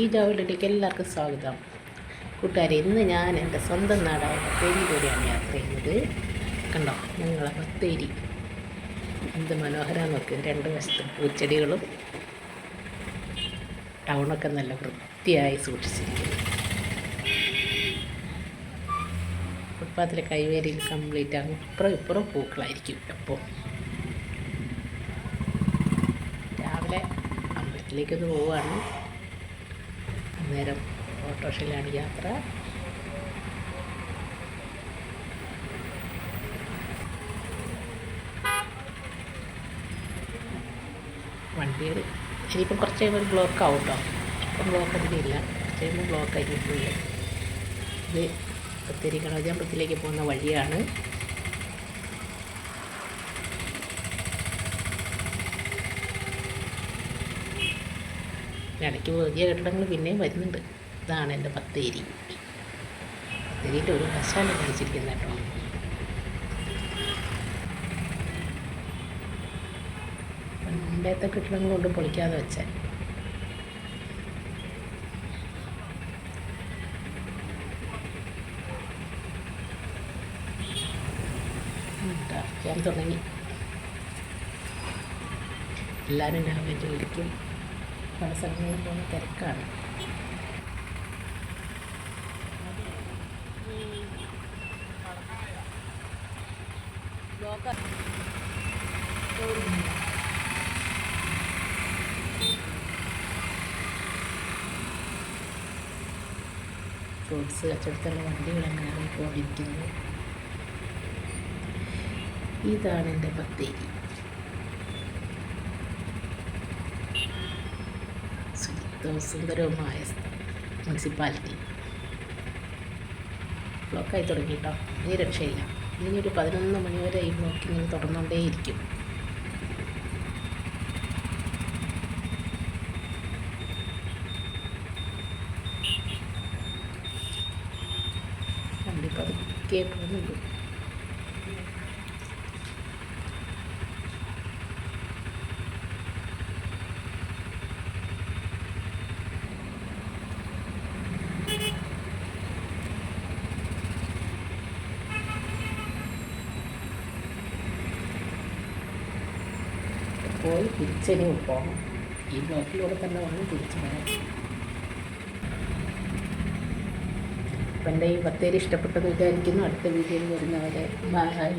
ഈ ജോലിയിലേക്ക് എല്ലാവർക്കും സ്വാഗതം. കൂട്ടുകാരെ ഇന്ന് ഞാൻ എന്റെ സ്വന്തം നാടായ ബത്തേരിയിലൂടെയാണ് യാത്ര ചെയ്യുന്നത്. കണ്ടോ ഞങ്ങളെ ബത്തേരി. എന്ത് മനോഹരമാണ് നോക്ക്. രണ്ട് വശത്ത് പൂച്ചെടികളും ടൗണൊക്കെ നല്ല വൃത്തിയായി സൂക്ഷിച്ചിരിക്കുന്നു. ഫുട്പാത്തിലെ കൈവേരിയിൽ കംപ്ലീറ്റ് അങ്ങ് ഇപ്പുറം ഇപ്പുറം പൂക്കളായിരിക്കും എപ്പോൾ രാവിലെ അമ്പലത്തിലേക്കൊന്ന് പോവുകയാണ് അന്നേരം ഓട്ടോറിക്ഷയിലാണ് യാത്ര. വണ്ടികൾ ഇനിയിപ്പം കുറച്ച് കഴിയുമ്പോൾ ബ്ലോക്ക് ആവും കേട്ടോ ഇപ്പം ബ്ലോക്ക് അധികമില്ല കുറച്ച് കഴിയുമ്പോൾ ബ്ലോക്ക് ആയിരിക്കും ഇത് ബത്തേരി ഗണപതിയമ്പലത്തിലേക്ക് പോകുന്ന വഴിയാണ്. ഇടയ്ക്ക് പുതിയ കെട്ടിടങ്ങൾ പിന്നെയും വരുന്നുണ്ട്. ഇതാണ് എന്റെ ബത്തേരി ബത്തേരിയിൽ ഒരു വശാല കാണിച്ചിരിക്കുന്നത് കേട്ടോ പണ്ടത്തെ കെട്ടിടങ്ങൾ കൊണ്ട് പൊളിക്കാതെ വെച്ചാൽ. ഞാൻ തുടങ്ങി? എല്ലാവരും രാവിലെ ജോലിക്കും പല സ്ഥലങ്ങളിൽ പോകുന്ന തിരക്കാണ്. ഫ്രൂട്ട്സ് കച്ചവടത്തിലുള്ള വണ്ടികൾ എങ്ങനെയാണ് പോയിരിക്കുന്നത് ഇതാണ് എന്റെ ബത്തേരി സുന്ദരവുമായ മുനിസിപ്പാലിറ്റി. ബ്ലോക്കായി തുടങ്ങി കേട്ടോ ഇനി രക്ഷയില്ല. ഇനി ഒരു പതിനൊന്ന് മണി വരെ ഈ ഇങ്ങനെ തുടർന്നുകൊണ്ടേയിരിക്കും വണ്ടി പോയി തിരിച്ചനി പോകണം ഈ ബ്ലോക്കിലൂടെ തന്നെ വേണം തിരിച്ചു പോകാൻ അപ്പം എന്റെ ഈ ബത്തേരി ഇഷ്ടപ്പെട്ടെന്ന് വിചാരിക്കുന്നു? അടുത്ത വീഡിയോയിൽ വരുന്നവരെ. ബായ്